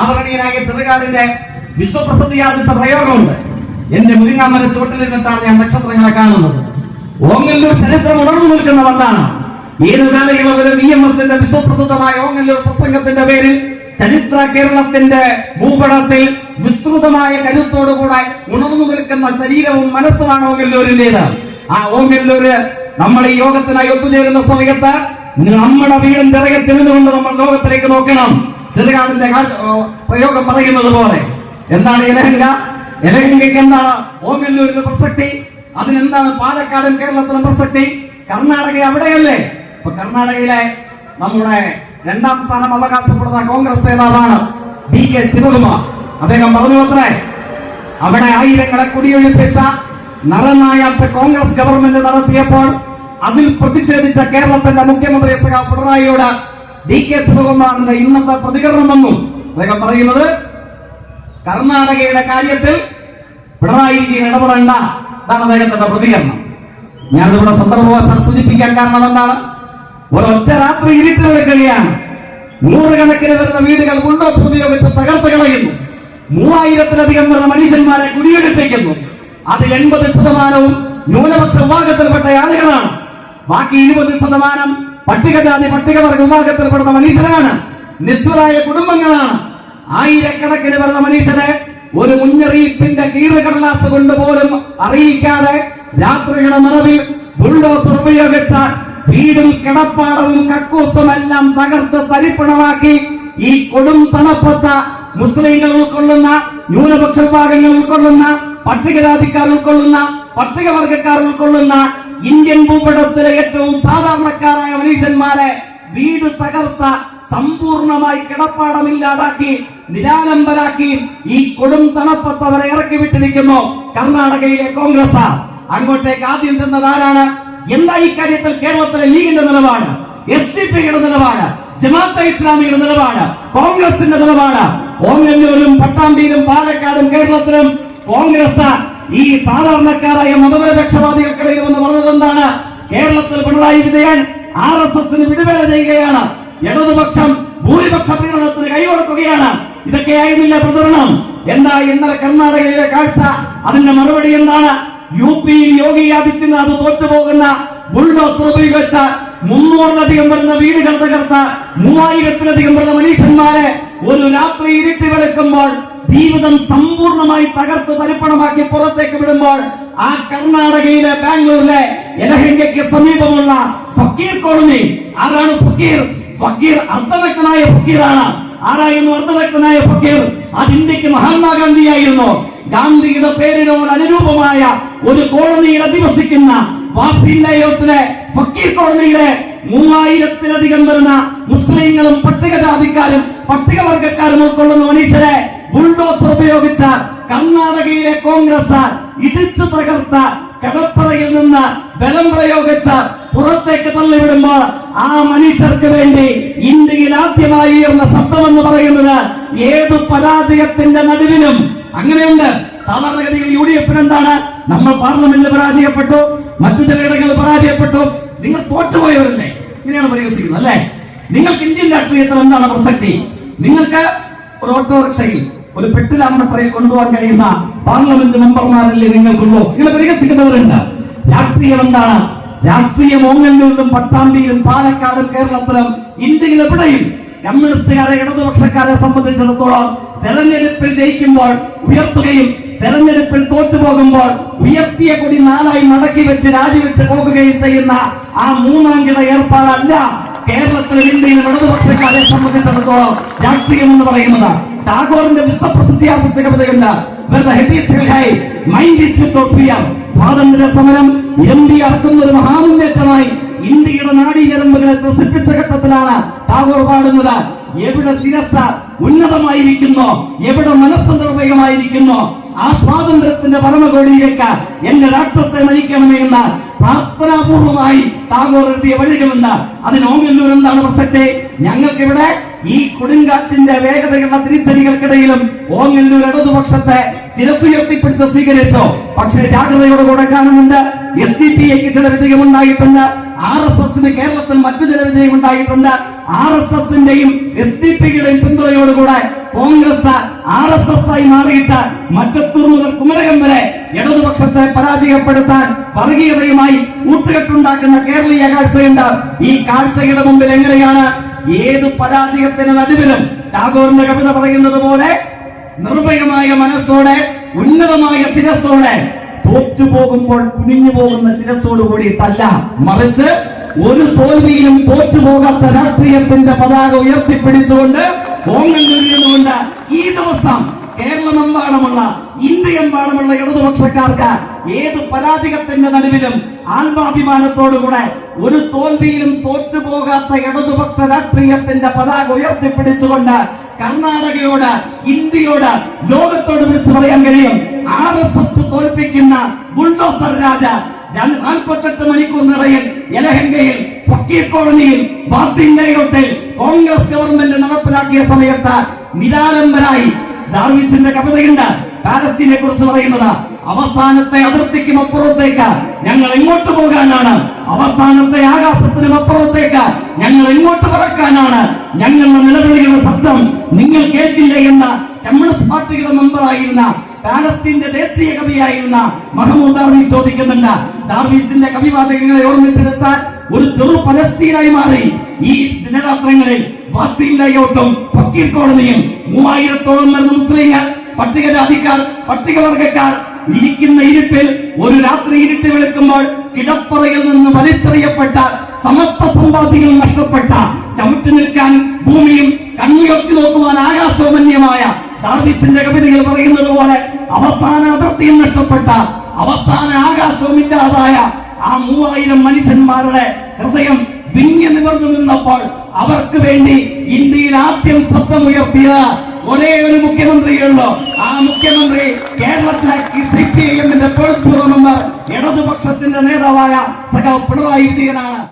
ആദരണീയനായ ചെറുകാടിന്റെ വിശ്വപ്രസിദ്ധിയാർജിച്ച പ്രയോഗമുണ്ട്. എന്റെ മുരിങ്ങാമല ചോട്ടിൽ നിന്നിട്ടാണ് ഞാൻ നക്ഷത്രങ്ങളെ കാണുന്നത്. ഓങ്ങല്ലൂർ ചരിത്രം ഉണർന്നു നിൽക്കുന്ന ഒന്നാണ് ഏത് കാലയളവിലും വി എം എസിന്റെ വിശ്വപ്രസിദ്ധമായ ഓങ്ങല്ലൂർ പ്രസംഗത്തിന്റെ പേരിൽ ചരിത്ര കേരളത്തിന്റെ ഭൂപടത്തിൽ വിസ്തൃതമായ കരുത്തോടുകൂടെ ഉണർന്നു നിൽക്കുന്ന ശരീരവും മനസ്സുമാണ് ഓങ്ങല്ലൂരിന്റേത് ആ ഓങ്ങല്ലൂര് നമ്മൾ ഈ യോഗത്തിനായി ഒത്തുചേരുന്ന സമയത്ത് നമ്മുടെ വീടും തിറകെ തിരിഞ്ഞുകൊണ്ട് നമ്മൾ ലോകത്തിലേക്ക് നോക്കണം. ചെറുകാടിന്റെ പ്രയോഗം പറയുന്നത് പോലെ. എന്താണ് ഇലഹങ്ക? ഇലഹങ്കയ്ക്ക് എന്താണ്? ഓങ്ങല്ലൂരിന്റെ പ്രസക്തി. അതിനെന്താണ് പാലക്കാടും കേരളത്തിലും പ്രസക്തി? കർണാടക അവിടെയല്ലേ? ഇപ്പൊ കർണാടകയിലെ നമ്മുടെ രണ്ടാം സ്ഥാനം അവകാശപ്പെടുന്ന കോൺഗ്രസ് നേതാവാണ് ഡി കെ ശിവകുമാർ. അദ്ദേഹം പറഞ്ഞു അത്രേ അവിടെ ആയിരങ്ങളെ കുടിയൊഴിപ്പിച്ച നരനായാത്ത കോൺഗ്രസ് ഗവൺമെന്റ് നടത്തിയപ്പോൾ അതിൽ പ്രതിഷേധിച്ച കേരളത്തിന്റെ മുഖ്യമന്ത്രി പിണറായിയോട് ഡി കെ ശിവകുമാറിന്റെ ഇന്നത്തെ പ്രതികരണം വന്നു അദ്ദേഹം പറയുന്നത് കർണാടകയുടെ കാര്യത്തിൽ പിണറായി വിജയൻ ഇടപെടേണ്ട. അതാണ് അദ്ദേഹത്തിന്റെ പ്രതികരണം. ഞാനിതിവിടെ സന്ദർഭവശാൽ സൂചിപ്പിക്കാൻ കാരണം എന്താണ്? ഒരൊറ്റ രാത്രി ഇരുട്ടിൽ വെളുക്കുകയാണ് നൂറുകണക്കിന് വരുന്ന വീടുകൾ ബുൾഡോസ് ഉപയോഗിച്ച് തകർത്ത് കളയുന്നു. മൂവായിരത്തിലധികം വരുന്ന മനുഷ്യന്മാരെ കുടിയെടുപ്പിക്കുന്നു അതിൽ എൺപത് ശതമാനവും ന്യൂനപക്ഷ വിഭാഗത്തിൽപ്പെട്ട ആളുകളാണ്. ബാക്കി ഇരുപത് ശതമാനം പട്ടികജാതി പട്ടികവർഗ വിഭാഗത്തിൽപ്പെടുന്ന മനുഷ്യരാണ്. നിസ്വരായ കുടുംബങ്ങളാണ്. ആയിരക്കണക്കിന് വരുന്ന മനുഷ്യരെ ഒരു മുന്നറിയിപ്പിന്റെ കീറുകടലാസ് കൊണ്ട് പോലും അറിയിക്കാതെ രാത്രിയുടെ മറവിൽ ബുൾഡോസർ ഉപയോഗിച്ച വീടും കിടപ്പാടവും കക്കൂസും എല്ലാം തകർത്ത് തരിപ്പണമാക്കി ഈ കൊടും തണുപ്പത്ത മുസ്ലിങ്ങൾ ഉൾക്കൊള്ളുന്ന ന്യൂനപക്ഷ വിഭാഗങ്ങൾ ഉൾക്കൊള്ളുന്ന പട്ടികജാതിക്കാർ ഉൾക്കൊള്ളുന്ന പട്ടികവർഗക്കാർ ഉൾക്കൊള്ളുന്ന ഇന്ത്യൻ ഭൂപടത്തിലെ ഏറ്റവും സാധാരണക്കാരായ മനുഷ്യന്മാരെ വീട് തകർത്ത സമ്പൂർണമായി കിടപ്പാടമില്ലാതാക്കി നിരാലംബരാക്കി ഈ കൊടും തണുപ്പത്തവരെ ഇറക്കി വിട്ടിരിക്കുന്നു. കർണാടകയിലെ കോൺഗ്രസ്. അങ്ങോട്ടേക്ക് ആദ്യം ചെന്നത് ആരാണ്? എന്താ ഈ കാര്യത്തിൽ കേരളത്തിലെ ലീഗിന്റെ നിലപാട്? എസ് ഡി പിയുടെ നിലപാട്? ജമാഅത്തെ ഇസ്ലാമിയുടെ നിലപാട്? കോൺഗ്രസിന്റെ നിലപാട്? ഓങ്ങല്ലൂരും പട്ടാമ്പിയിലും പാലക്കാടും കേരളത്തിലും കോൺഗ്രസ് ഈ സാധാരണക്കാരായ മതനിരപക്ഷവാദികൾക്കിടയിൽ വന്ന് പറഞ്ഞത് എന്താണ്? കേരളത്തിൽ പിണറായി വിജയൻ ആർ എസ് എസിന് വിടുവേല ചെയ്യുകയാണ്. ഇടതുപക്ഷം ഭൂരിപക്ഷ പീഡനത്തിന് കൈകൊടുക്കുകയാണ്. ഇതൊക്കെയായിരുന്നില്ല പ്രചരണം. എന്താ ഇന്നലെ കർണാടകയിലെ കാഴ്ച? അതിന്റെ മറുപടി എന്താണ്? യു പിയിൽ യോഗി ആദിത്യനാഥ് തോറ്റുപോകുന്ന ബുൾഡോസർ ഉപയോഗിച്ച മുന്നൂറിലധികം വരുന്ന വീടുകൾ തകർത്ത മൂവായിരത്തിലധികം വരുന്ന മനുഷ്യന്മാരെ ഒരു രാത്രി ഇരുട്ടി വെളുക്കുമ്പോൾ ജീവിതം സമ്പൂർണമായി തകർത്ത് തരിപ്പണമാക്കി പുറത്തേക്ക് വിടുമ്പോൾ ആ കർണാടകയിലെ ബാംഗ്ലൂരിലെ യലഹങ്കയ്ക്ക് സമീപമുള്ള ഫക്കീർ കോളനി. ആരാണ് ഫക്കീർ? ഫക്കീർ അർദ്ധനഗ്നായ ഫക്കീറാണ്. ആരായിരുന്നു അർദ്ധനഗ്നായ ഫക്കീർ? അത് ഇന്ത്യയ്ക്ക് മഹാത്മാഗാന്ധിയായിരുന്നു. ഗാന്ധിയുടെ പേരിനോട് അനുരൂപമായ ഒരു കോളനിയിൽ അധിവസിക്കുന്ന ഫക്കീർ കോളനിയിലെ മൂവായിരത്തിലധികം വരുന്ന മുസ്ലിങ്ങളും പട്ടികജാതിക്കാരും പട്ടികവർഗക്കാരും ഉൾക്കൊള്ളുന്ന മനുഷ്യരെ ബുൾഡോസർ ഉപയോഗിച്ച കർണാടകയിലെ കോൺഗ്രസ് ഇടിച്ച് തകർത്ത കടപ്പറയിൽ നിന്ന് ബലം പ്രയോഗിച്ച പുറത്തേക്ക് തള്ളിവിടുമ്പോൾ ആ മനുഷ്യർക്ക് വേണ്ടി ഇന്ത്യയിൽ ആദ്യമായി ഉയർന്ന ശബ്ദമെന്ന് പറയുന്നത് ഏത് പരാജയത്തിന്റെ നടുവിലും. അങ്ങനെയുണ്ട്. സാധാരണഗതിയിൽ യു ഡി എഫിന് എന്താണ്? നമ്മൾ പാർലമെന്റിൽ പരാജയപ്പെട്ടു മറ്റു ചിലയിടങ്ങളിൽ പരാജയപ്പെട്ടു. നിങ്ങൾ തോറ്റുപോയവരല്ലേ? ഇങ്ങനെയാണ് പരിഹസിക്കുന്നത് അല്ലേ? നിങ്ങൾക്ക് ഇന്ത്യൻ രാഷ്ട്രീയത്തിൽ എന്താണ് പ്രസക്തി? നിങ്ങൾക്ക് ഒരു ഓട്ടോറിക്ഷയിൽ ഒരു പെട്ടിലാമ്പട്ടയിൽ കൊണ്ടുപോകാൻ കഴിയുന്ന പാർലമെന്റ് മെമ്പർമാരല്ലേ നിങ്ങൾക്കുള്ളൂ? ഇങ്ങനെ പരിഹസിക്കുന്നവരുണ്ട്. രാഷ്ട്രീയം എന്താണ്? രാഷ്ട്രീയം ഓങ്ങല്ലൂരിലും പട്ടാമ്പിയിലും പാലക്കാടും കേരളത്തിലും ഇന്ത്യയിൽ എവിടെയും കമ്മ്യൂണിസ്റ്റുകാരെ ഇടതുപക്ഷക്കാരെ സംബന്ധിച്ചിടത്തോളം തെരഞ്ഞെടുപ്പിൽ ജയിക്കുമ്പോൾ ഉയർത്തുകയും തെരഞ്ഞെടുപ്പിൽ തോറ്റുപോകുമ്പോൾ ഉയർത്തിയ കൊടി നാലായി മടക്കി വെച്ച് രാജിവെച്ച് പോകുകയും ചെയ്യുന്ന ആ മൂന്നാം കിട ഏർപ്പാടല്ല കേരളത്തിലും ഇന്ത്യയിലും ഇടതുപക്ഷക്കാരെ സംബന്ധിച്ചിടത്തോളം രാഷ്ട്രീയം എന്ന് പറയുന്നത്. ടാഗോറിന്റെ mind is സ്വാതന്ത്ര്യ സമരം എംപി അടക്കുന്ന ഒരു മഹാമുന്നേറ്റമായി ഇന്ത്യയുടെ നാടീകരമ്പുകളെ ത്രസിപ്പിച്ച ഘട്ടത്തിലാണ് ടാഗോർ പാടുന്നത്. എവിടെ ശിരസ് ഉന്നതമായിരിക്കുന്നു എവിടെ മനസ്സ് നിർഭയമായിരിക്കുന്നു ആ സ്വാതന്ത്ര്യത്തിന്റെ പരമകോടിയിലേക്ക് എന്റെ രാഷ്ട്രത്തെ നയിക്കണമേ എന്ന പ്രാർത്ഥനാപൂർവമായി ടാഗോർ എഴുതിയ വഴികളുണ്ട് അതിന് ഓങ്ങല്ലൂർ എന്താണ് പ്രസക്തി? ഞങ്ങൾക്കിവിടെ ഈ കൊടുങ്കാറ്റിന്റെ വേഗതയുള്ള തിരിച്ചടികൾക്കിടയിലും ഓങ്ങല്ലൂർ ഇടതുപക്ഷത്തെ ശിരസുയർത്തിപ്പിടിച്ച് സ്വീകരിച്ചു. പക്ഷേ ജാഗ്രതയോടെ കൂടെ കാണുന്നുണ്ട്. എസ് ഡി പി എക്ക് ചില വിജയമുണ്ടായിട്ടുണ്ട്. ആർ എസ് എസിന് കേരളത്തിൽ മറ്റു ചില വിജയമുണ്ടായിട്ടുണ്ട്. ആർ എസ് എസിന്റെയും എസ് ഡി പിയുടെയും പിന്തുണയോടുകൂടെ കോൺഗ്രസ് ആർ എസ് എസ് ആയി മാറിയിട്ട് മറ്റത്തൂർ മുതൽ കുമരകം വരെ ഇടതുപക്ഷത്തെ പരാജയപ്പെടുത്താൻ വർഗീയതയുമായി കൂട്ടുകെട്ടുണ്ടാക്കുന്ന കേരളീയ കാഴ്ചയുണ്ട്. ഈ കാഴ്ചയുടെ മുമ്പിൽ എങ്ങനെയാണ് ഏത് പരാജയത്തിന് നടുവിലും ടാഗോറിന്റെ കവിത പറയുന്നത് പോലെ നിർഭയമായ മനസ്സോടെ ഉന്നതമായ ശിരസ്സോടെ തോറ്റുപോകുമ്പോൾ കുനിഞ്ഞു പോകുന്ന ശിരസ്സോട് കൂടിയിട്ടല്ല മറിച്ച് ഒരു തോൽവിയിലും തോറ്റുപോകാത്ത രാഷ്ട്രീയത്തിന്റെ പതാക ഉയർത്തിപ്പിടിച്ചുകൊണ്ട് ഓങ്ങൾ ഈ ദിവസം കേരളമെമ്പാടുമുള്ള ഇന്ത്യയെമ്പാടുമുള്ള ഇടതുപക്ഷക്കാർക്ക് ഏത് പരാജയത്തിന്റെ നടുവിലും ആത്മാഭിമാനത്തോടുകൂടെ ഒരു തോൽവിയിലും തോറ്റുപോകാത്ത ഇടതുപക്ഷ രാഷ്ട്രീയത്തിന്റെ പതാക ഉയർത്തിപ്പിടിച്ചുകൊണ്ട് കർണാടകയോട് ഇന്ത്യയോട് ലോകത്തോട് വിളിച്ചു പറയാൻ കഴിയും. ആർ എസ് എസ് തോൽപ്പിക്കുന്ന ബുൾഡോസർ രാജ നാൽപ്പത്തെട്ട് മണിക്കൂറിനിടയിൽ യലഹങ്കയിൽ ഫക്കീർ കോളനിയിൽ വാസിംഗയിൽ കോൺഗ്രസ് ഗവൺമെന്റ് നടപ്പിലാക്കിയ സമയത്ത് നിരാലംബരായി. ഡാർവിസിന്റെ കവിതയുണ്ട് പാലസ്തീനെ കുറിച്ച് പറയുന്നത് അവസാനത്തെ അതിർത്തിക്കും അപ്പുറത്തേക്ക് ഞങ്ങൾ എങ്ങോട്ട് പോകാനാണ്? അവസാനത്തെ ആകാശത്തിനും അപ്പുറത്തേക്ക് ഞങ്ങൾ എങ്ങോട്ട് പറക്കാനാണ്? ഞങ്ങളുടെ നിലവിളികളുടെ ശബ്ദം നിങ്ങൾ കേട്ടില്ല എന്ന കമ്മ്യൂണിസ്റ്റ് പാർട്ടിയുടെ മെമ്പറായിരുന്ന പാലസ്തീന്റെ ദേശീയ കവിയായിരുന്ന മഹമ്മൂദ് ദാർവീസ് ചോദിക്കുന്നുണ്ട്. ദാർവീസിന്റെ കവിവാചകങ്ങളെ ഓർമ്മിച്ചെടുത്താൽ ഒരു ചെറു പലസ്തീനായി മാറി. ഈ ദിനരാത്രങ്ങളിൽ വാസിംഗയോട്ടും ഫക്കീർ കോളനിയും മൂവായിരത്തോളം വരുന്ന മുസ്ലിങ്ങൾ പട്ടികജാതിക്കാർ പട്ടികവർഗക്കാർ ഇരിക്കുന്ന ഇരുട്ടിൽ ഒരു രാത്രി ഇരുട്ട് വെളുക്കുമ്പോൾ കിടപ്പറയിൽ നിന്ന് വലിച്ചെറിയപ്പെട്ട സമസ്ത സമ്പാദ്യങ്ങൾ നഷ്ടപ്പെട്ട ചവിട്ടി നിൽക്കാൻ ഭൂമിയും കണ്ണുയർത്തി നോക്കുവാൻ ആകാശോമന്യമായ ദാർവിസിന്റെ കവിതകൾ പറയുന്നത് പോലെ അവസാന അതിർത്തിയും നഷ്ടപ്പെട്ട അവസാന ആകാശവും ആ മൂവായിരം മനുഷ്യന്മാരുടെ ഹൃദയം വിങ്ങി നിവർന്നു നിന്നപ്പോൾ അവർക്ക് വേണ്ടി ഇന്ത്യയിൽ ആദ്യം ശബ്ദമുയർത്തിയ ഒരേ ഒരു മുഖ്യമന്ത്രിയുള്ളൂ. ആ മുഖ്യമന്ത്രി കേരളത്തിലെ സി പി ഐ എമ്മിന്റെ പൊളിറ്റ് ഇടതുപക്ഷത്തിന്റെ നേതാവായ സഖാവ് പിണറായി വിജയനാണ്.